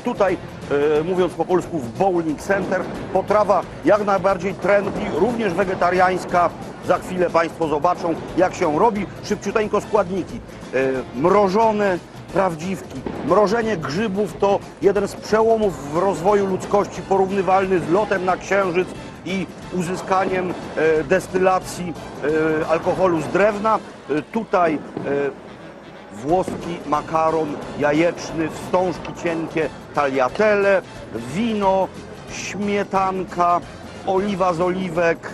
tutaj, e, mówiąc po polsku, w Bowling Center. Potrawa jak najbardziej trendy, również wegetariańska. Za chwilę Państwo zobaczą, jak się robi. Szybciuteńko składniki. E, mrożone prawdziwki. Mrożenie grzybów to jeden z przełomów w rozwoju ludzkości, porównywalny z lotem na księżyc i uzyskaniem e, destylacji e, alkoholu z drewna. E, tutaj e, włoski makaron jajeczny, wstążki cienkie, tagliatelle, wino, śmietanka, oliwa z oliwek,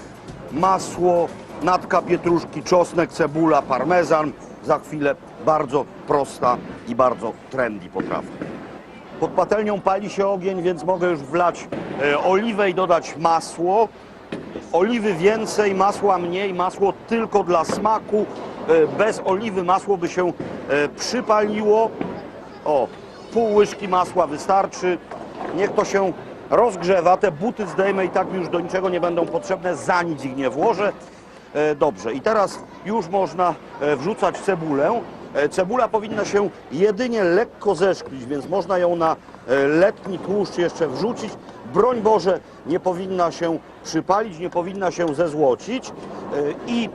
masło, natka pietruszki, czosnek, cebula, parmezan. Za chwilę bardzo prosta i bardzo trendy potrawa. Pod patelnią pali się ogień, więc mogę już wlać e, oliwę i dodać masło. Oliwy więcej, masła mniej, masło tylko dla smaku. E, Bez oliwy masło by się e, przypaliło. O, pół łyżki masła wystarczy. Niech to się rozgrzewa. Te buty zdejmę i tak już do niczego nie będą potrzebne, za nic ich nie włożę. E, Dobrze, i teraz już można wrzucać cebulę. Cebula powinna się jedynie lekko zeszklić, więc można ją na letni tłuszcz jeszcze wrzucić. Broń Boże, nie powinna się przypalić, nie powinna się zezłocić. I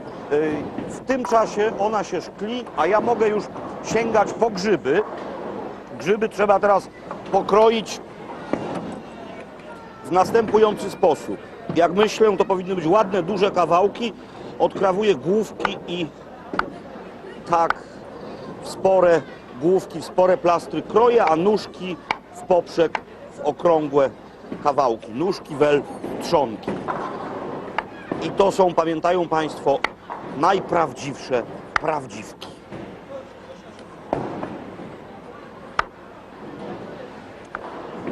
w tym czasie ona się szkli, a ja mogę już sięgać po grzyby. Grzyby trzeba teraz pokroić w następujący sposób. Jak myślę, to powinny być ładne, duże kawałki. Odkrawuję główki i tak w spore główki, w spore plastry kroję, a nóżki w poprzek, w okrągłe kawałki. Nóżki wel trzonki. I to są, pamiętają Państwo, najprawdziwsze prawdziwki.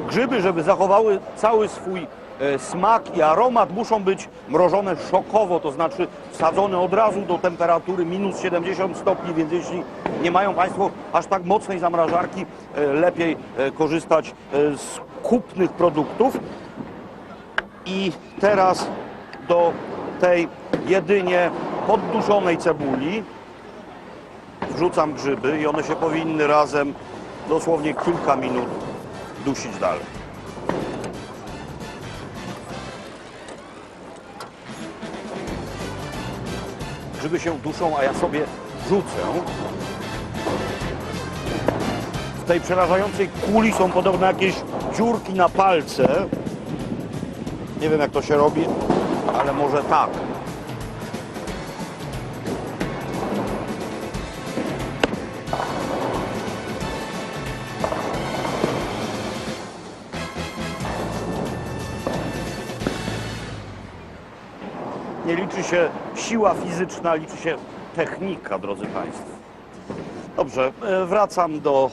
Grzyby, żeby zachowały cały swój e, smak i aromat, muszą być mrożone szokowo, to znaczy wsadzone od razu do temperatury minus 70 stopni, więc jeśli nie mają Państwo aż tak mocnej zamrażarki, e, lepiej e, korzystać z kupnych produktów. I teraz do tej jedynie podduszonej cebuli wrzucam grzyby i one się powinny razem dosłownie kilka minut dusić dalej. Grzyby się duszą, a ja sobie rzucę. W tej przerażającej kuli są podobno jakieś dziurki na palce. Nie wiem jak to się robi, ale może tak. Liczy się siła fizyczna, liczy się technika, drodzy Państwo. Dobrze, e, wracam do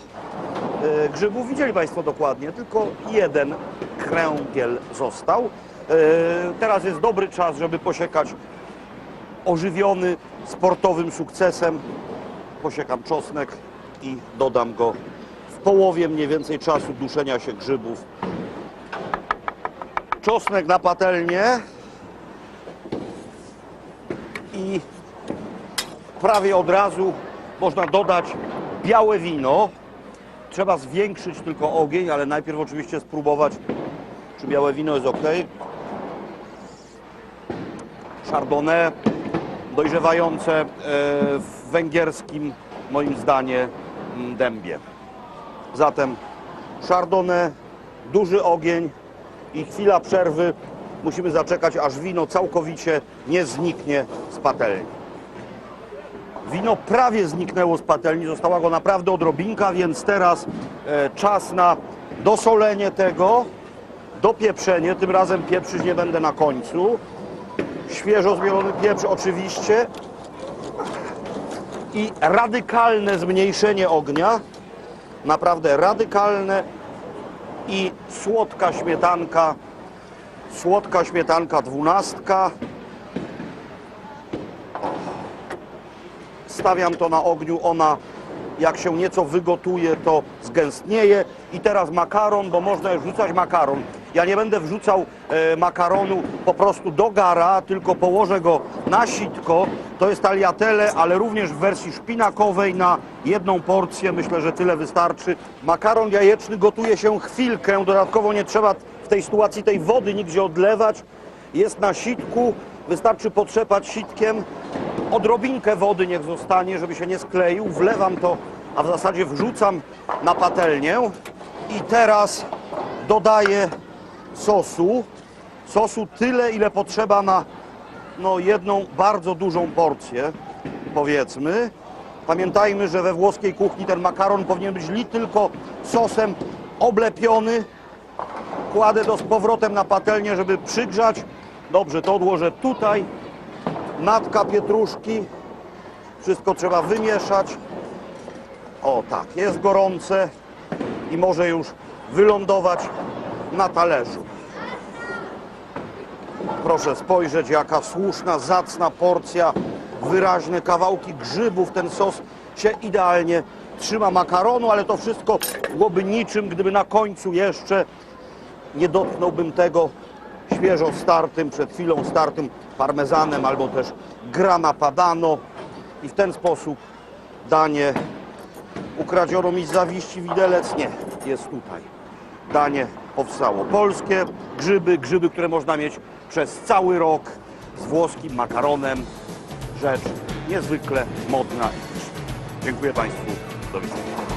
e, grzybów. Widzieli Państwo dokładnie, tylko jeden kręgiel został. E, Teraz jest dobry czas, żeby posiekać ożywiony sportowym sukcesem. Posiekam czosnek i dodam go w połowie mniej więcej czasu duszenia się grzybów. Czosnek na patelnię i prawie od razu można dodać białe wino. Trzeba zwiększyć tylko ogień, ale najpierw oczywiście spróbować, czy białe wino jest ok. Chardonnay dojrzewające e, w węgierskim, moim zdaniem, mm, dębie. Zatem Chardonnay, duży ogień i chwila przerwy. Musimy zaczekać, aż wino całkowicie nie zniknie z patelni. Wino prawie zniknęło z patelni, została go naprawdę odrobinka, więc teraz e, czas na dosolenie tego, dopieprzenie. Tym razem pieprzyć nie będę na końcu. Świeżo zmielony pieprz oczywiście i radykalne zmniejszenie ognia. Naprawdę radykalne i słodka śmietanka Słodka śmietanka dwunastka. Stawiam to na ogniu, ona jak się nieco wygotuje, to zgęstnieje. I teraz makaron, bo można już rzucać makaron. Ja nie będę wrzucał e, makaronu po prostu do gara, tylko położę go na sitko. To jest tagliatelle, ale również w wersji szpinakowej na jedną porcję. Myślę, że tyle wystarczy. Makaron jajeczny gotuje się chwilkę. Dodatkowo nie trzeba w tej sytuacji tej wody nigdzie odlewać. Jest na sitku. Wystarczy potrzepać sitkiem. Odrobinkę wody niech zostanie, żeby się nie skleił. Wlewam to, a w zasadzie wrzucam na patelnię. I teraz dodaję sosu. Sosu tyle, ile potrzeba na no, jedną bardzo dużą porcję, powiedzmy. Pamiętajmy, że we włoskiej kuchni ten makaron powinien być li tylko sosem oblepiony. Kładę to z powrotem na patelnię, żeby przygrzać. Dobrze, to odłożę tutaj. Natka pietruszki. Wszystko trzeba wymieszać. O tak, jest gorące i może już wylądować na talerzu. Proszę spojrzeć, jaka słuszna, zacna porcja, wyraźne kawałki grzybów. Ten sos się idealnie trzyma makaronu, ale to wszystko byłoby niczym, gdyby na końcu jeszcze nie dotknąłbym tego świeżo startym, przed chwilą startym parmezanem albo też grana padano i w ten sposób danie ukradziono mi z zawiści widelec. Nie, jest tutaj. Danie powstało polskie, grzyby, grzyby, które można mieć przez cały rok z włoskim makaronem. Rzecz niezwykle modna i. Dziękuję Państwu. Do widzenia.